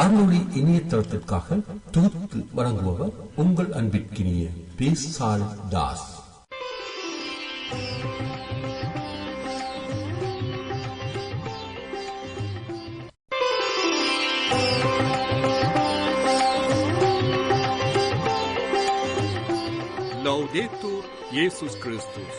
அருளொளி இணையதளத்திற்காக தொகுத்து வழங்குபவர் உங்கள் அன்பிற்கினிய பேசால் தாஸ். லௌதேத்தூர் இயேசுஸ் கிறிஸ்துஸ்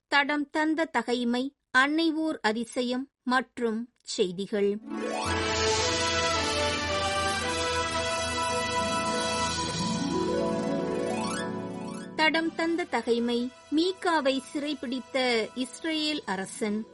தடம் தந்த தகைமை அன்னை ஊர் அதிசயம் மற்றும் செய்திகள். தடம் தந்த தகைமை மீகாவை சிறைபிடித்த இஸ்ரேல் அரசன்.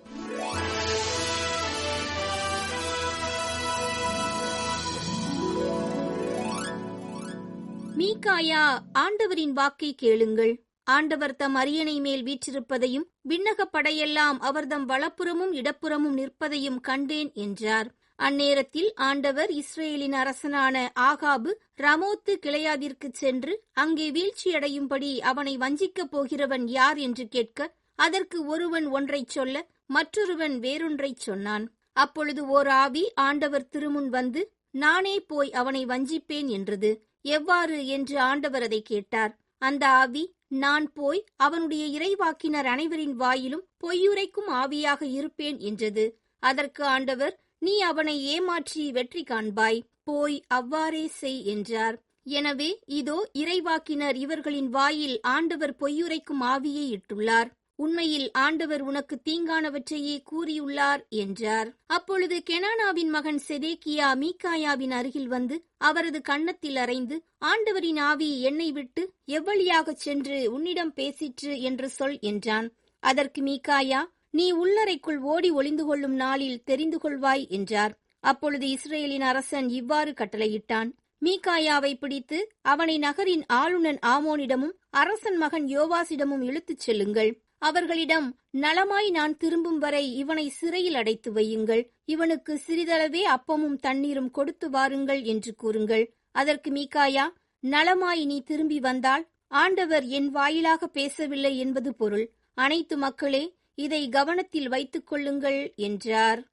மீகாயா ஆண்டவரின் வாக்கை கேளுங்கள். ஆண்டவர் தம் அரியணை மேல் வீற்றிருப்பதையும் விண்ணகப் படையெல்லாம் அவர்தம் வலப்புறமும் இடப்புறமும் நிற்பதையும் கண்டேன் என்றார். அந்நேரத்தில் ஆண்டவர் இஸ்ரேலின் அரசனான ஆகாபு ரமோத்து கிளையாதிற்கு சென்று அங்கே வீழ்ச்சியடையும்படி அவனை வஞ்சிக்கப் போகிறவன் யார் என்று கேட்க அதற்கு ஒருவன் ஒன்றைச் சொல்ல மற்றொருவன் வேறொன்றைச் சொன்னான். அப்பொழுது ஓர் ஆவி ஆண்டவர் திருமுன் வந்து நானே போய் அவனை வஞ்சிப்பேன் என்றது. எவ்வாறு? என்று ஆண்டவர் அதை கேட்டார். அந்த ஆவி நான் போய் அவனுடைய இறைவாக்கினர் அனைவரின் வாயிலும் பொய்யுரைக்கும் ஆவியாக இருப்பேன் என்றது. அதற்கு ஆண்டவர் நீ அவனை ஏமாற்றி வெற்றி காண்பாய். போய் அவ்வாறே செய் என்றார். எனவே இதோ இறைவாக்கினர் இவர்களின் வாயில் ஆண்டவர் பொய்யுரைக்கும் ஆவியை இட்டுள்ளார். உண்மையில் ஆண்டவர் உனக்கு தீங்கானவற்றையே கூறியுள்ளார் என்றார். அப்பொழுது கெனானாவின் மகன் செதேக்கியா மீகாயாவின் அருகில் வந்து அவரது கன்னத்தில் அறைந்து ஆண்டவரின் ஆவி என்னை விட்டு எவ்வழியாகச் சென்று உன்னிடம் பேசிற்று என்று சொல் என்றான். அதற்கு மீகாயா நீ உள்ளறைக்குள் ஓடி ஒளிந்து கொள்ளும் நாளில் தெரிந்து கொள்வாய் என்றார். அப்பொழுது இஸ்ரேலின் அரசன் இவ்வாறு கட்டளையிட்டான். மீகாயாவை பிடித்து அவனை நகரின் ஆளுநன் ஆமோனிடமும் அரசன் மகன் யோவாசிடமும் இழுத்துச் செல்லுங்கள். அவர்களிடம் நலமாய் நான் திரும்பும் வரை இவனை சிறையில் அடைத்து வையுங்கள். இவனுக்கு சிறிதளவே அப்பமும் தண்ணீரும் கொடுத்து வாருங்கள் என்று கூறுங்கள். அதற்கு மீகாயா நலமாய் நீ திரும்பி வந்தால் ஆண்டவர் என் வாயிலாக பேசவில்லை என்பது பொருள். அனைத்து மக்களே இதை கவனத்தில் வைத்துக் கொள்ளுங்கள் என்றார்.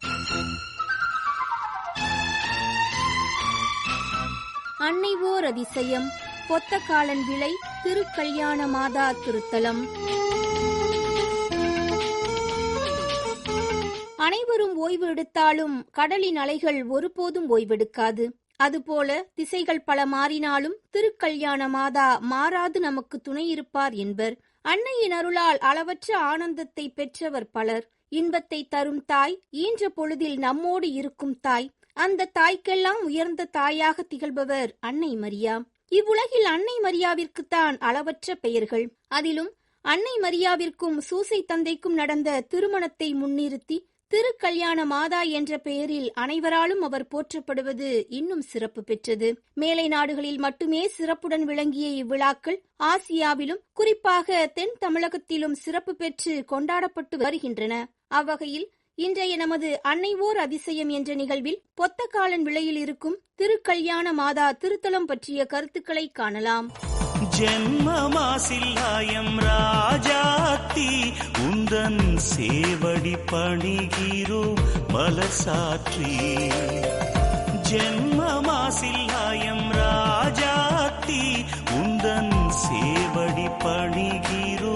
அன்னைவோர் அதிசயம். பொத்தக்காலன் விலை திருக்கல்யாண மாதா திருத்தலம். அனைவரும் ஓய்வு எடுத்தாலும் கடலின் அலைகள் ஒருபோதும் ஓய்வெடுக்காது. அதுபோல திசைகள் பல மாறினாலும் திருக்கல்யாண மாதா மாறாது நமக்கு துணை இருப்பார் என்பர். அன்னையின் அருளால் அளவற்ற ஆனந்தத்தை பெற்றவர் பலர். இன்பத்தை தரும் தாய் ஈன்ற பொழுதில் நம்மோடு இருக்கும் தாய். அந்த தாய்க்கெல்லாம் உயர்ந்த தாயாக திகழ்பவர் அன்னை மரியா. இவ்வுலகில் அன்னை மரியாவிற்குத்தான் அளவற்ற பெயர்கள். அதிலும் அன்னை மரியாவிற்கும் சூசை தந்தைக்கும் நடந்த திருமணத்தை முன்னிறுத்தி திருக்கல்யாண மாதா என்ற பெயரில் அனைவராலும் அவர் போற்றப்படுவது இன்னும் சிறப்பு பெற்றது. மேலை நாடுகளில் மட்டுமே சிறப்புடன் விளங்கிய இவ்விழாக்கள் ஆசியாவிலும் குறிப்பாக தென் தமிழகத்திலும் சிறப்பு பெற்று கொண்டாடப்பட்டு வருகின்றன. அவ்வகையில் இன்றைய நமது அன்னைவோர் அதிசயம் என்ற நிகழ்வில் பொத்தக்காலன் விலையில் இருக்கும் திருக்கல்யாண மாதா திருத்தலம் பற்றிய கருத்துக்களை காணலாம். ஜென்மமாசில்லாயம் ராஜாத்தி உந்தன் சேவடி பணிகிறோ மலசாற்றி சாற்றி. ஜென்மமாசில்லாயம் ராஜாத்தி உந்தன் சேவடி பணிகிறோ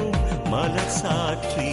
மலசாற்றி சாற்றி.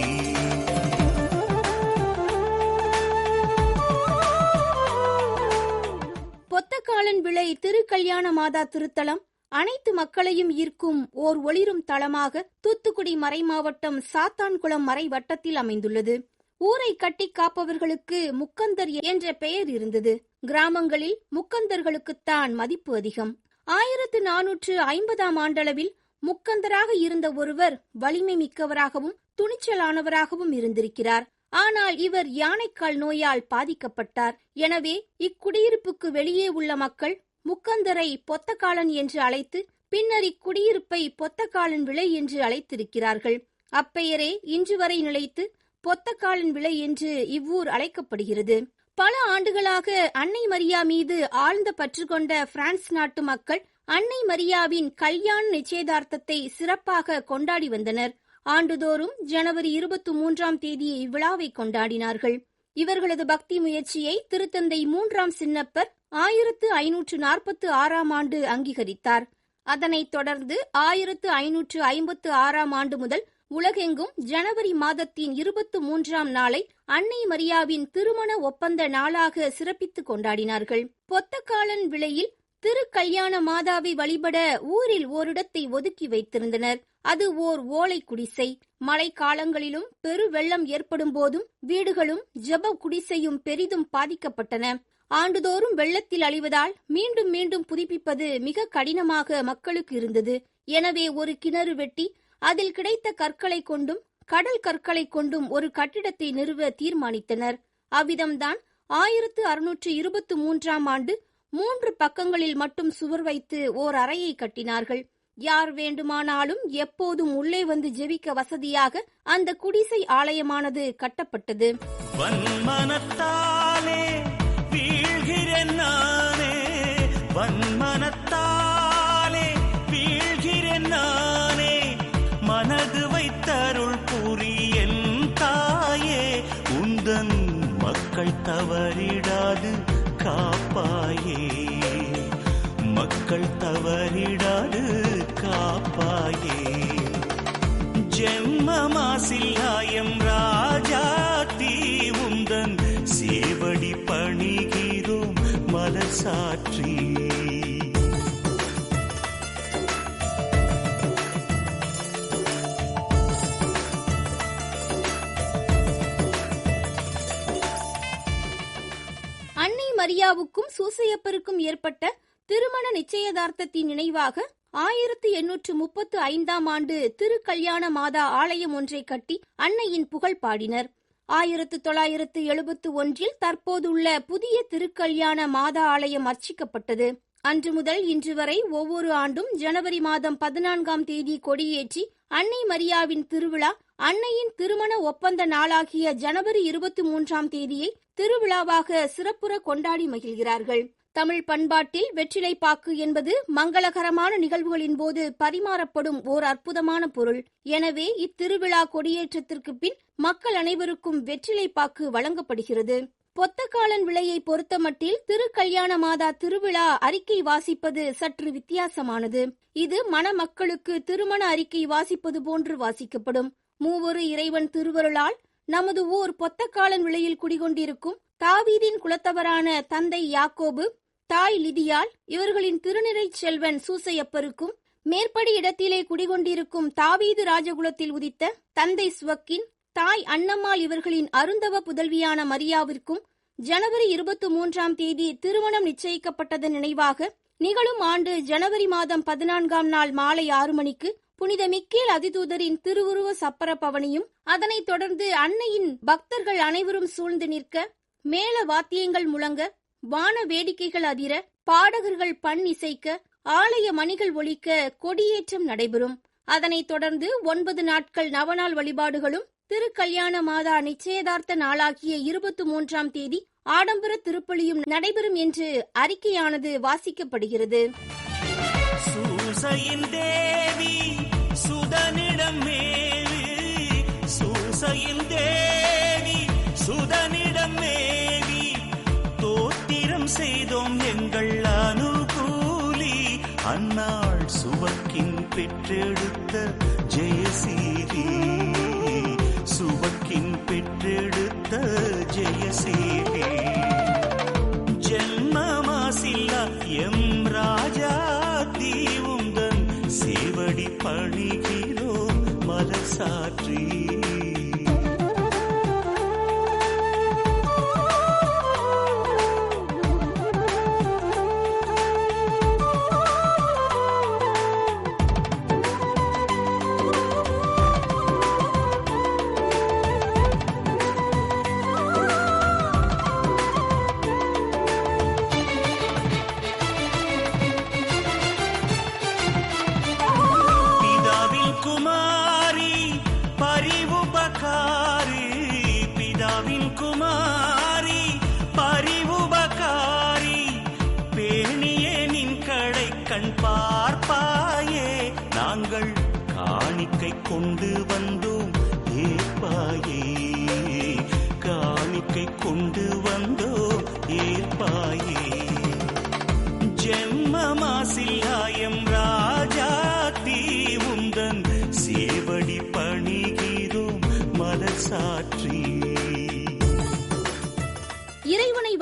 பொத்தக்காலன் விளை திருக்கல்யாண மாதா திருத்தலம். அனைத்து மக்களையும் ஈர்க்கும் ஓர் ஒளிரும் தளமாக தூத்துக்குடி மறைமாவட்டம் சாத்தான்குளம் மறை வட்டத்தில் அமைந்துள்ளது. ஊரை கட்டி காப்பவர்களுக்கு முக்கந்தர் என்ற பெயர் இருந்தது. கிராமங்களில் முக்கந்தர்களுக்குத்தான் மதிப்பு அதிகம். ஆயிரத்து நானூற்று ஐம்பதாம் ஆண்டளவில் முக்கந்தராக இருந்த ஒருவர் வலிமை மிக்கவராகவும் துணிச்சலானவராகவும் இருந்திருக்கிறார். ஆனால் இவர் யானைக்கால் நோயால் பாதிக்கப்பட்டார். எனவே இக்குடியிருப்புக்கு வெளியே உள்ள மக்கள் முக்கந்தரை பொத்தக்காலன் என்று அழைத்து பின்னர் இக்குடியிருப்பை பொத்தக்காலன் விளை என்று அழைத்திருக்கிறார்கள். அப்பெயரே இன்று வரை நிலைத்து பொத்தக்காலன் விளை என்று இவ்வூர் அழைக்கப்படுகிறது. பல ஆண்டுகளாக அன்னை மரியா மீது ஆழ்ந்த பற்று கொண்ட பிரான்ஸ் நாட்டு மக்கள் அன்னை மரியாவின் கல்யாண நிச்சயதார்த்தத்தை சிறப்பாக கொண்டாடி வந்தனர். ஆண்டுதோறும் ஜனவரி இருபத்தி மூன்றாம் தேதி இவ்விழாவை கொண்டாடினார்கள். இவர்களது பக்தி முயற்சியை திருத்தந்தை மூன்றாம் சின்னப்பர் ஆயிரத்து ஐநூற்று நாற்பத்து ஆறாம் ஆண்டு அங்கீகரித்தார். அதனைத் தொடர்ந்து ஆயிரத்து ஐநூற்று ஐம்பத்து ஆறாம் ஆண்டு முதல் உலகெங்கும் ஜனவரி மாதத்தின் இருபத்து மூன்றாம் நாளை அன்னை மரியாவின் திருமண ஒப்பந்த நாளாக சிறப்பித்துக் கொண்டாடினார்கள். பொத்தக்காலன் விலையில் திரு கல்யாண மாதாவை வழிபட ஊரில் ஓரிடத்தை ஒதுக்கி வைத்திருந்தனர். அது ஓர் ஓலை குடிசை. மழை காலங்களிலும் பெரு வெள்ளம் ஏற்படும் போதும் வீடுகளும் ஜெப குடிசையும் பெரிதும் பாதிக்கப்பட்டன. ஆண்டுதோறும் வெள்ளத்தில் அழிவதால் மீண்டும் மீண்டும் புதுப்பிப்பது மிக கடினமாக மக்களுக்கு இருந்தது. எனவே ஒரு கிணறு வெட்டி அதில் கிடைத்த கற்களை கொண்டும் கடல் கற்களை கொண்டும் ஒரு கட்டிடத்தை நிறுவ தீர்மானித்தனர். அவ்விதம்தான் ஆயிரத்து அறுநூற்று இருபத்தி மூன்றாம் ஆண்டு மூன்று பக்கங்களில் மட்டும் சுவர் வைத்து ஓர் அறையை கட்டினார்கள். யார் வேண்டுமானாலும் எப்போதும் உள்ளே வந்து ஜெபிக்க வசதியாக அந்த குடிசை ஆலயமானது கட்டப்பட்டது. ஜென்மமாசில்லாயம் ராஜாத்தி உந்தன் சேவடி பணிகிறோம் மலர் சாற்றி அன்னை மரியாவுக்கும் சூசையப்பருக்கும் ஏற்பட்ட திருமண நிச்சயதார்த்தத்தின் நினைவாக ஆயிரத்து எண்ணூற்று முப்பத்து ஐந்தாம் ஆண்டு திருக்கல்யாண மாதா ஆலயம் ஒன்றை கட்டி அன்னையின் புகழ் பாடினர். ஆயிரத்து தொள்ளாயிரத்து எழுபத்து ஒன்றில் தற்போதுள்ள புதிய திருக்கல்யாண மாதா ஆலயம் அர்ச்சிக்கப்பட்டது. அன்று முதல் இன்று வரை ஒவ்வொரு ஆண்டும் ஜனவரி மாதம் பதினான்காம் தேதி கொடியேற்றி அன்னை மரியாவின் திருவிழா அன்னையின் திருமண ஒப்பந்த நாளாகிய ஜனவரி இருபத்தி மூன்றாம் தேதியை திருவிழாவாக சிறப்புற கொண்டாடி மகிழ்கிறார்கள். தமிழ் பண்பாட்டில் வெற்றிலை பாக்கு என்பது மங்களகரமான நிகழ்வுகளின் போது பரிமாறப்படும் ஓர் அற்புதமான பொருள். எனவே இத்திருவிழா கொடியேற்றத்திற்கு பின் மக்கள் அனைவருக்கும் வெற்றிலை பாக்கு வழங்கப்படுகிறது. பொத்தக்காலன் விலையை பொறுத்தமட்டில் திருக்கல்யாண மாதா திருவிழா அறிக்கை வாசிப்பது சற்று வித்தியாசமானது. இது மணமக்களுக்கு திருமண அறிக்கை வாசிப்பது போன்று வாசிக்கப்படும். மூவொரு இறைவன் திருவருளால் நமது ஊர் பொத்தக்காலன் விலையில் குடிகொண்டிருக்கும் தாவீதின் குலத்தவரான தந்தை யாக்கோபு தாய் லிதியால் இவர்களின் திருநிறைச் செல்வன் சூசையப்பருக்கும் மேற்படி இடத்திலே குடிகொண்டிருக்கும் தாவீது ராஜகுலத்தில் உதித்த தந்தை சுவக்கின் தாய் அன்னம்மாள் இவர்களின் அருந்தவ புதல்வியான மரியாவிற்கும் ஜனவரி இருபத்தி மூன்றாம் தேதி திருமணம் நிச்சயிக்கப்பட்டதன் நினைவாக நிகழும் ஆண்டு ஜனவரி மாதம் பதினான்காம் நாள் மாலை ஆறு மணிக்கு புனித மிக்கேல் அதிதூதரின் திருவுருவ சப்பர பவனியும் அதனைத் தொடர்ந்து அன்னையின் பக்தர்கள் அனைவரும் சூழ்ந்து நிற்க மேள வாத்தியங்கள் முழங்க வான வேடிக்கைகள் அதிர பாடகர்கள் பண் இசைக்க ஆலய மணிகள் ஒழிக்க கொடியேற்றம் நடைபெறும். அதனைத் தொடர்ந்து ஒன்பது நாட்கள் நவநாள் வழிபாடுகளும் திருக்கல்யாண மாதா நிச்சயதார்த்த நாளாகிய இருபத்தி மூன்றாம் தேதி ஆடம்பர திருப்பலியும் நடைபெறும் என்று அறிக்கையானது வாசிக்கப்படுகிறது. சூசையின் தேவி சுதனிடம் சூசையின் தேவி சாற்றி பிதாவின் குமாரி பரிவுபகாரி பேணியே நின் கடை கண் பார்ப்பாயே நாங்கள் காணிக்கை கொண்டு வந்தோம் ஏற்பாயே காணிக்கை கொண்டு வந்தோம் ஏற்பாயே ஜென்மமாசில்லாயம் ராஜா தீவுந்தன் சேவடி பணிகிறோம் மத சாற்று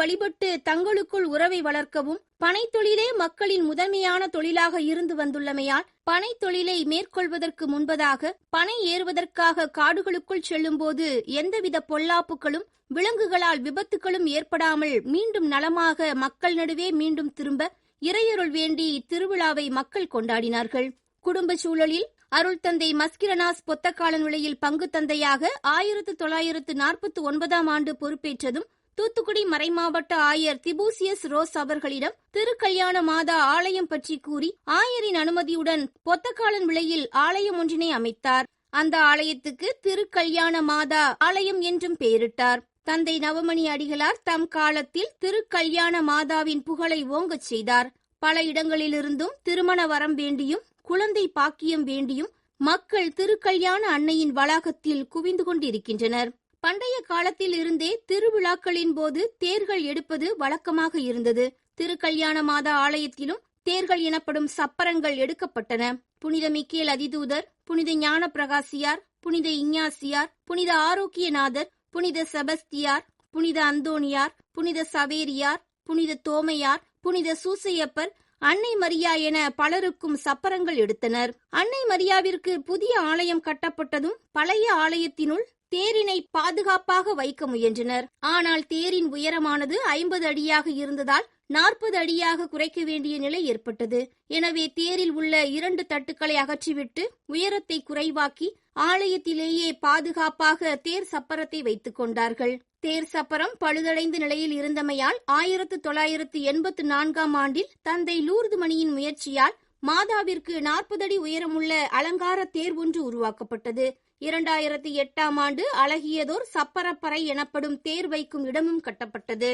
வழிபட்டு தங்களுக்குள் உறவை வளர்க்கவும் பனைத்தொழிலே மக்களின் முதன்மையான தொழிலாக இருந்து வந்துள்ளமையால் பனைத்தொழிலை மேற்கொள்வதற்கு முன்பதாக பனை ஏறுவதற்காக காடுகளுக்குள் செல்லும்போது எந்தவித பொல்லாப்புகளும் விலங்குகளால் விபத்துகளும் ஏற்படாமல் மீண்டும் நலமாக மக்கள் நடுவே மீண்டும் திரும்ப இறையருள் வேண்டி இத்திருவிழாவை மக்கள் கொண்டாடினார்கள். குடும்ப சூழலில் அருள் தந்தை மஸ்கிரனாஸ் பொத்தக்காலன் விலையில் பங்கு தந்தையாக ஆயிரத்து தொள்ளாயிரத்து நாற்பத்தி ஒன்பதாம் ஆண்டு பொறுப்பேற்றதும் தூத்துக்குடி மறைமாவட்ட ஆயர் திபூசியஸ் ரோஸ் அவர்களிடம் திருக்கல்யாண மாதா ஆலயம் பற்றி கூறி ஆயரின் அனுமதியுடன் பொத்தக்காலன் விலையில் ஆலயம் ஒன்றினை அமைத்தார். அந்த ஆலயத்துக்கு திருக்கல்யாண மாதா ஆலயம் என்றும் பெயரிட்டார். தந்தை நவமணி அடிகளார் தம் காலத்தில் திருக்கல்யாண மாதாவின் புகழை ஓங்கச் செய்தார். பல இடங்களிலிருந்தும் திருமண வரம் வேண்டியும் குழந்தை பாக்கியம் வேண்டியும் மக்கள் திருக்கல்யாண அன்னையின் வளாகத்தில் குவிந்து கொண்டிருக்கின்றனர். பண்டைய காலத்தில் இருந்தே திருவிழாக்களின் போது தேர்கள் எடுப்பது வழக்கமாக இருந்தது. திருக்கல்யாண மாதா ஆலயத்திலும் தேர்கள் எனப்படும் சப்பரங்கள் எடுக்கப்பட்டன. புனித மிக்கேல் அதிதூதர் புனித ஞான பிரகாசியார் புனித இஞ்ஞாசியார் புனித ஆரோக்கியநாதர் புனித செபஸ்தியார் புனித அந்தோணியார் புனித சவேரியார் புனித தோமையார் புனித சூசையப்பர் அன்னை மரியா என பலருக்கும் சப்பரங்கள் எடுத்தனர். அன்னை மரியாவிற்கு புதிய ஆலயம் கட்டப்பட்டதும் பழைய ஆலயத்தினுள் தேரினை பாதுகாப்பாக வைக்க முயன்றனர். ஆனால் தேரின் உயரமானது ஐம்பது அடியாக இருந்ததால் நாற்பது அடியாக குறைக்க வேண்டிய நிலை ஏற்பட்டது. எனவே தேரில் உள்ள இரண்டு தட்டுக்களை அகற்றிவிட்டு உயரத்தை குறைவாக்கி ஆலயத்திலேயே பாதுகாப்பாக தேர் சப்பரத்தை வைத்துக் கொண்டார்கள். தேர் சப்பரம் பழுதடைந்த நிலையில் இருந்தமையால் ஆயிரத்து தொள்ளாயிரத்து எண்பத்து நான்காம் ஆண்டில் தந்தை லூர்துமணியின் முயற்சியால் மாதாவிற்கு நாற்பது அடி உயரமுள்ள அலங்கார தேர் ஒன்று உருவாக்கப்பட்டது. இரண்டாயிரத்தி எட்டாம் ஆண்டு அழகியதோர் சப்பரப்பறை எனப்படும் தேர் வைக்கும் இடமும் கட்டப்பட்டது.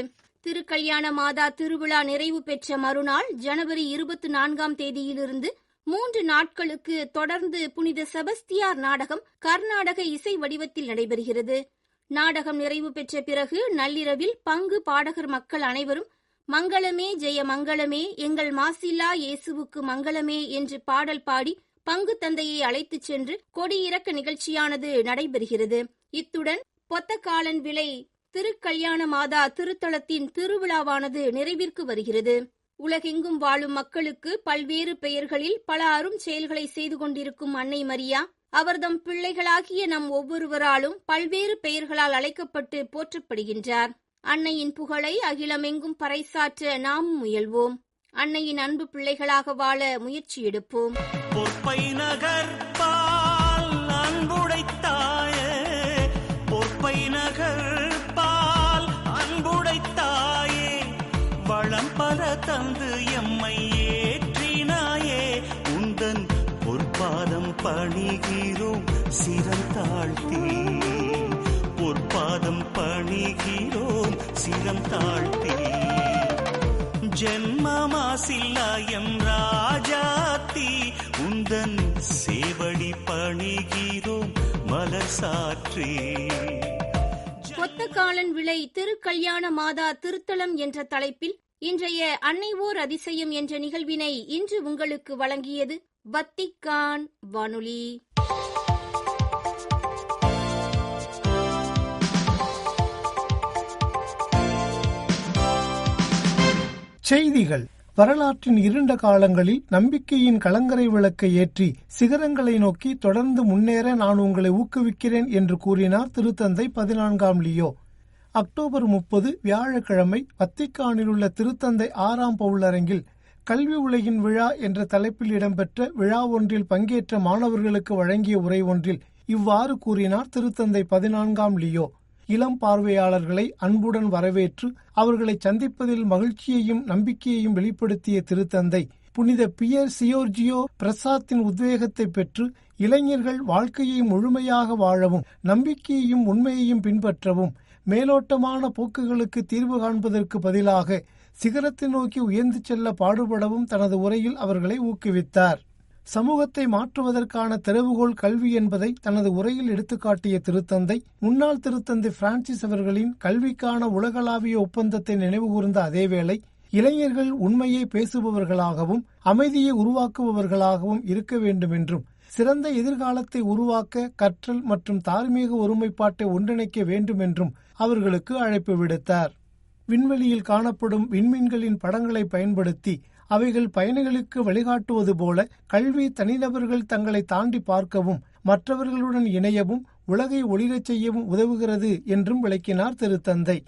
திருக்கல்யாண மாதா திருவிழா நிறைவு பெற்ற மறுநாள் ஜனவரி இருபத்தி நான்காம் தேதியிலிருந்து மூன்று நாட்களுக்கு தொடர்ந்து புனித செபஸ்தியார் நாடகம் கர்நாடக இசை வடிவத்தில் நடைபெறுகிறது. நாடகம் நிறைவு பெற்ற பிறகு நள்ளிரவில் பங்கு பாடகர் மக்கள் அனைவரும் மங்களமே ஜெய மங்களமே எங்கள் மாசில்லா இயேசுவுக்கு மங்களமே என்று பாடல் பாடி பங்கு தந்தையை அழைத்துச் சென்று கொடியிறக்க நிகழ்ச்சியானது நடைபெறுகிறது. இத்துடன் பொத்தக்காலன் விலை திருக்கல்யாண மாதா திருத்தலத்தின் திருவிழாவானது நிறைவிற்கு வருகிறது. உலகெங்கும் வாழும் மக்களுக்கு பல்வேறு பெயர்களில் பல அரும் செயல்களை செய்து கொண்டிருக்கும் அன்னை மரியா அவர்தம் பிள்ளைகளாகிய நம் ஒவ்வொருவராலும் பல்வேறு பெயர்களால் அழைக்கப்பட்டு போற்றப்படுகின்றார். அன்னையின் புகழை அகிலமெங்கும் பறைசாற்ற நாமும் முயல்வோம். அன்னையின் அன்பு பிள்ளைகளாக வாழ முயற்சி எடுப்போம். பொற்பை நகர் பால் அன்புடைத்தாயே பொற்பை நகர் பால் அன்புடைத்தாயே வளம் பல தந்து எம்மை ஏற்றினாயே உந்தன் பொற்பாதம் பணிகிறோம் சிரம் தாழ்த்தி. பொற்பாதம் பணிகிறோம் சிரம் தாழ்த்தி. ஜென்மமாசில்லாயம் ராஜாத்தி உந்தன் சேவடி பணிகிறோம் மலர் சாற்றி. பொத்தக்காலன் விளை திருக்கல்யாண மாதா திருத்தலம் என்ற தலைப்பில் இன்றைய அன்னைவோர் அதிசயம் என்ற நிகழ்வினை இன்று உங்களுக்கு வழங்கியது வத்திக்கான் வானொலி. செய்திகள். வரலாற்றின் இருண்ட காலங்களில் நம்பிக்கையின் கலங்கரை விளக்கை ஏற்றி சிகரங்களை நோக்கி தொடர்ந்து முன்னேற நான் உங்களை ஊக்குவிக்கிறேன் என்று கூறினார் திருத்தந்தை பதினான்காம் லியோ. அக்டோபர் முப்பது வியாழக்கிழமை வத்திக்கானில் உள்ள திருத்தந்தை ஆறாம் பவுலரங்கில் கல்வி உலகின் விழா என்ற தலைப்பில் இடம்பெற்ற விழா ஒன்றில் பங்கேற்ற மாணவர்களுக்கு வழங்கிய உரை ஒன்றில் இவ்வாறு கூறினார் திருத்தந்தை பதினான்காம் லியோ. இளம் பார்வையாளர்களை அன்புடன் வரவேற்று அவர்களை சந்திப்பதில் மகிழ்ச்சியையும் நம்பிக்கையையும் வெளிப்படுத்திய திருத்தந்தை புனித பியர் சியோர்ஜியோ பிரசாத்தின் உத்வேகத்தை பெற்று இளைஞர்கள் வாழ்க்கையை முழுமையாக வாழவும் நம்பிக்கையையும் உண்மையையும் பின்பற்றவும் மேலோட்டமான போக்குகளுக்கு தீர்வு காண்பதற்கு பதிலாக சிகரத்தை நோக்கி உயர்ந்து செல்ல பாடுபடவும் தனது உரையில் அவர்களை ஊக்குவித்தார். சமூகத்தை மாற்றுவதற்கான திறவுகோல் கல்வி என்பதை தனது உரையில் எடுத்துக்காட்டிய திருத்தந்தை முன்னாள் திருத்தந்தை பிரான்சிஸ் அவர்களின் கல்விக்கான உலகளாவிய ஒப்பந்தத்தை நினைவுகூர்ந்த அதேவேளை இளைஞர்கள் உண்மையை பேசுபவர்களாகவும் அமைதியை உருவாக்குபவர்களாகவும் இருக்க வேண்டும் என்றும் சிறந்த எதிர்காலத்தை உருவாக்க கற்றல் மற்றும் தார்மீக ஒருமைப்பாட்டை ஒன்றிணைக்க வேண்டும் என்றும் அவர்களுக்கு அழைப்பு விடுத்தார். விண்வெளியில் காணப்படும் விண்மீன்களின் படங்களை பயன்படுத்தி அவைகள் பயணிகளுக்கு வழிகாட்டுவது போல கல்வி தனிநபர்கள் தங்களை தாண்டி பார்க்கவும் மற்றவர்களுடன் இணையவும் உலகை ஒளிரச் செய்யவும் உதவுகிறது என்றும் விளக்கினார் திருத்தந்தை.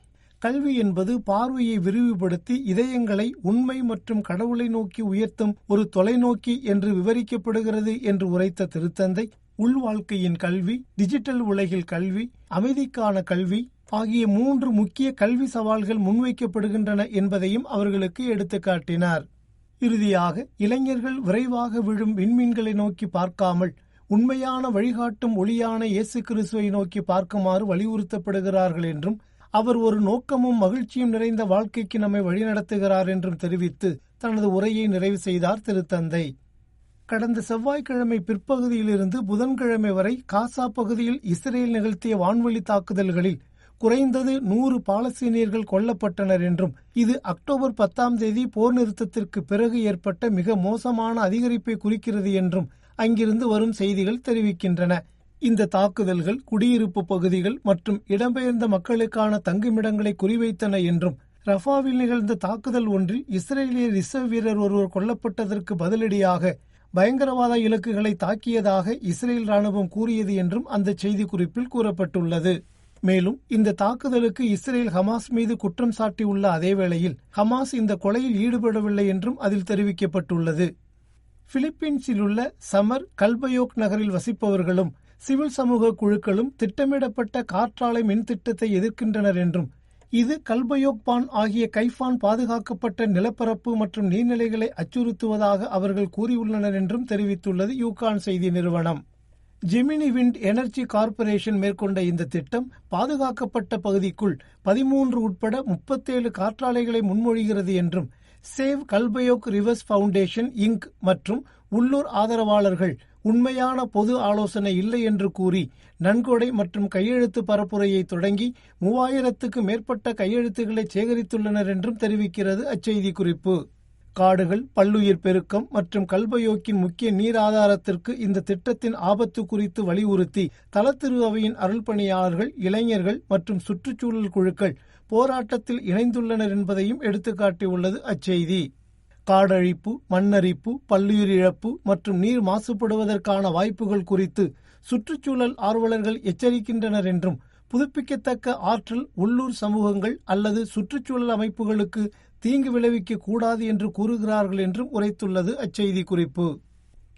கல்வி என்பது பார்வையை விரிவுபடுத்தி இதயங்களை உண்மை மற்றும் கடவுளை நோக்கி உயர்த்தும் ஒரு தொலைநோக்கி என்று விவரிக்கப்படுகிறது என்று உரைத்த திருத்தந்தை உள்வாழ்க்கையின் கல்வி டிஜிட்டல் உலகில் கல்வி அமைதிக்கான கல்வி ஆகிய மூன்று முக்கிய கல்வி சவால்கள் முன்வைக்கப்படுகின்றன என்பதையும் அவர்களுக்கு எடுத்துக்காட்டினார். இறுதியாக இளைஞர்கள் விரைவாக விழும் விண்மீன்களை நோக்கி பார்க்காமல் உண்மையான வழிகாட்டும் ஒளியான இயேசு கிறிஸ்துவை நோக்கி பார்க்குமாறு வலியுறுத்தப்படுகிறார்கள் என்றும் அவர் ஒரு நோக்கமும் மகிழ்ச்சியும் நிறைந்த வாழ்க்கைக்கு நம்மை வழிநடத்துகிறார் என்றும் தெரிவித்து தனது உரையை நிறைவு செய்தார் திருத்தந்தை. கடந்த செவ்வாய்க்கிழமை பிற்பகுதியிலிருந்து புதன்கிழமை வரை காசா பகுதியில் இஸ்ரேல் நிகழ்த்திய வான்வெளி தாக்குதல்களில் குறைந்தது நூறு பாலஸ்தீனியர்கள் கொல்லப்பட்டனர் என்றும் இது அக்டோபர் பத்தாம் தேதி போர் நிறுத்தத்திற்கு பிறகு ஏற்பட்ட மிக மோசமான அதிகரிப்பை குறிக்கிறது என்றும் அங்கிருந்து வரும் செய்திகள் தெரிவிக்கின்றன. இந்த தாக்குதல்கள் குடியிருப்பு பகுதிகள் மற்றும் இடம்பெயர்ந்த மக்களுக்கான தங்குமிடங்களை குறிவைத்தன என்றும் ரஃபாவில் நிகழ்ந்த தாக்குதல் ஒன்றில் இஸ்ரேலிய ரிசர்வ் வீரர் ஒருவர் கொல்லப்பட்டதற்கு பதிலடியாக பயங்கரவாத இலக்குகளை தாக்கியதாக இஸ்ரேல் ராணுவம் கூறியது என்றும் அந்த செய்திக்குறிப்பில் கூறப்பட்டுள்ளது. மேலும் இந்த தாக்குதலுக்கு இஸ்ரேல் ஹமாஸ் மீது குற்றம் சாட்டியுள்ள அதேவேளையில் ஹமாஸ் இந்த கொலையில் ஈடுபடவில்லை என்றும் அதில் தெரிவிக்கப்பட்டுள்ளது. பிலிப்பீன்ஸில் உள்ள சமர் கல்பயோக் நகரில் வசிப்பவர்களும் சிவில் சமூக குழுக்களும் திட்டமிடப்பட்ட காற்றாலை மின் திட்டத்தை எதிர்க்கின்றனர் என்றும் இது கல்பயோக்பான் ஆகிய கைஃபான் பாதுகாக்கப்பட்ட நிலப்பரப்பு மற்றும் நீர்நிலைகளை அச்சுறுத்துவதாக அவர்கள் கூறியுள்ளனர் என்றும் தெரிவித்துள்ளது யூகான் செய்தி நிறுவனம். ஜெமினி விண்ட் எனர்ஜி கார்ப்பரேஷன் மேற்கொண்ட இந்த திட்டம் பாதுகாக்கப்பட்ட பகுதிக்குள் பதிமூன்று உட்பட முப்பத்தேழு காற்றாலைகளை முன்மொழிகிறது என்றும் சேவ் கல்பயோக் ரிவர்ஸ் ஃபவுண்டேஷன் இங்க் மற்றும் உள்ளூர் ஆதரவாளர்கள் உண்மையான பொது ஆலோசனை இல்லை என்று கூறி நன்கொடை மற்றும் கையெழுத்து பரப்புரையை தொடங்கி மூவாயிரத்துக்கு மேற்பட்ட கையெழுத்துக்களை சேகரித்துள்ளனர் என்றும் தெரிவிக்கிறது அச்செய்தி குறிப்பு காடுகள் பல்லுயிர் பெருக்கம் மற்றும் கல்பயோக்கின் முக்கிய நீர் ஆதாரத்திற்கு இந்த திட்டத்தின் ஆபத்து குறித்து வலியுறுத்தி தலத்திருவையின் அருள்பணியாளர்கள் இளைஞர்கள் மற்றும் சுற்றுச்சூழல் குழுக்கள் போராட்டத்தில் இணைந்துள்ளனர் என்பதையும் எடுத்துக்காட்டியுள்ளது அச்செய்தி. காடழிப்பு மண்ணரிப்பு பல்லுயிர் இழப்பு மற்றும் நீர் மாசுபடுவதற்கான வாய்ப்புகள் குறித்து சுற்றுச்சூழல் ஆர்வலர்கள் எச்சரிக்கின்றனர் என்றும் புதுப்பிக்கத்தக்க ஆற்றல் உள்ளூர் சமூகங்கள் அல்லது சுற்றுச்சூழல் அமைப்புகளுக்கு தீங்கு விளைவிக்க கூடாது என்று கூறுகிறார்கள் என்றும் உரைத்துள்ளது அச்செய்தி குறிப்பு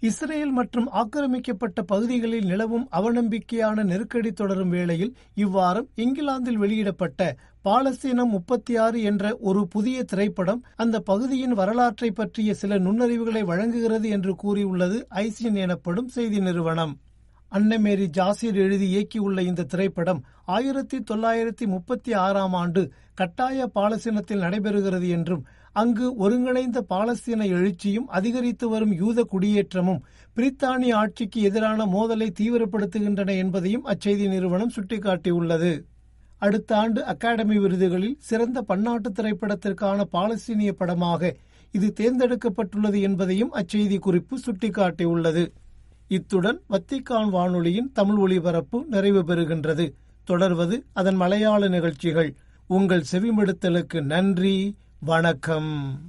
இஸ்ரேல் மற்றும் ஆக்கிரமிக்கப்பட்ட பகுதிகளில் நிலவும் அவநம்பிக்கையான நெருக்கடி தொடரும் வேளையில் இவ்வாரம் இங்கிலாந்தில் வெளியிடப்பட்ட பாலஸ்தீனம் முப்பத்தி ஆறு என்ற ஒரு புதிய திரைப்படம் அந்த பகுதியின் வரலாற்றை பற்றிய சில நுண்ணறிவுகளை வழங்குகிறது என்று கூறியுள்ளது ஐசின் எனப்படும் செய்தி நிறுவனம். அன்னமேரி ஜாசிர் எழுதி இயக்கியுள்ள இந்த திரைப்படம் ஆயிரத்தி தொள்ளாயிரத்தி முப்பத்தி ஆறாம் ஆண்டு கட்டாய பாலஸ்தீனத்தில் நடைபெறுகிறது என்றும் அங்கு ஒருங்கிணைந்த பாலஸ்தீன எழுச்சியும் அதிகரித்து வரும் யூத குடியேற்றமும் பிரித்தானிய ஆட்சிக்கு எதிரான மோதலை தீவிரப்படுத்துகின்றன என்பதையும் அச்செய்தி நிறுவனம் சுட்டிக்காட்டியுள்ளது. அடுத்த ஆண்டு அகாடமி விருதுகளில் சிறந்த பன்னாட்டு திரைப்படத்திற்கான பாலஸ்தீனிய படமாக இது தேர்ந்தெடுக்கப்பட்டுள்ளது என்பதையும் அச்செய்தி குறிப்பு சுட்டிக்காட்டியுள்ளது. இத்துடன் வத்திக்கான் வானொலியின் தமிழ் ஒலிபரப்பு நிறைவு பெறுகின்றது. தொடர்வது அதன் மலையாள நிகழ்ச்சிகள். உங்கள் செவிமடுத்தலுக்கு நன்றி. வணக்கம்.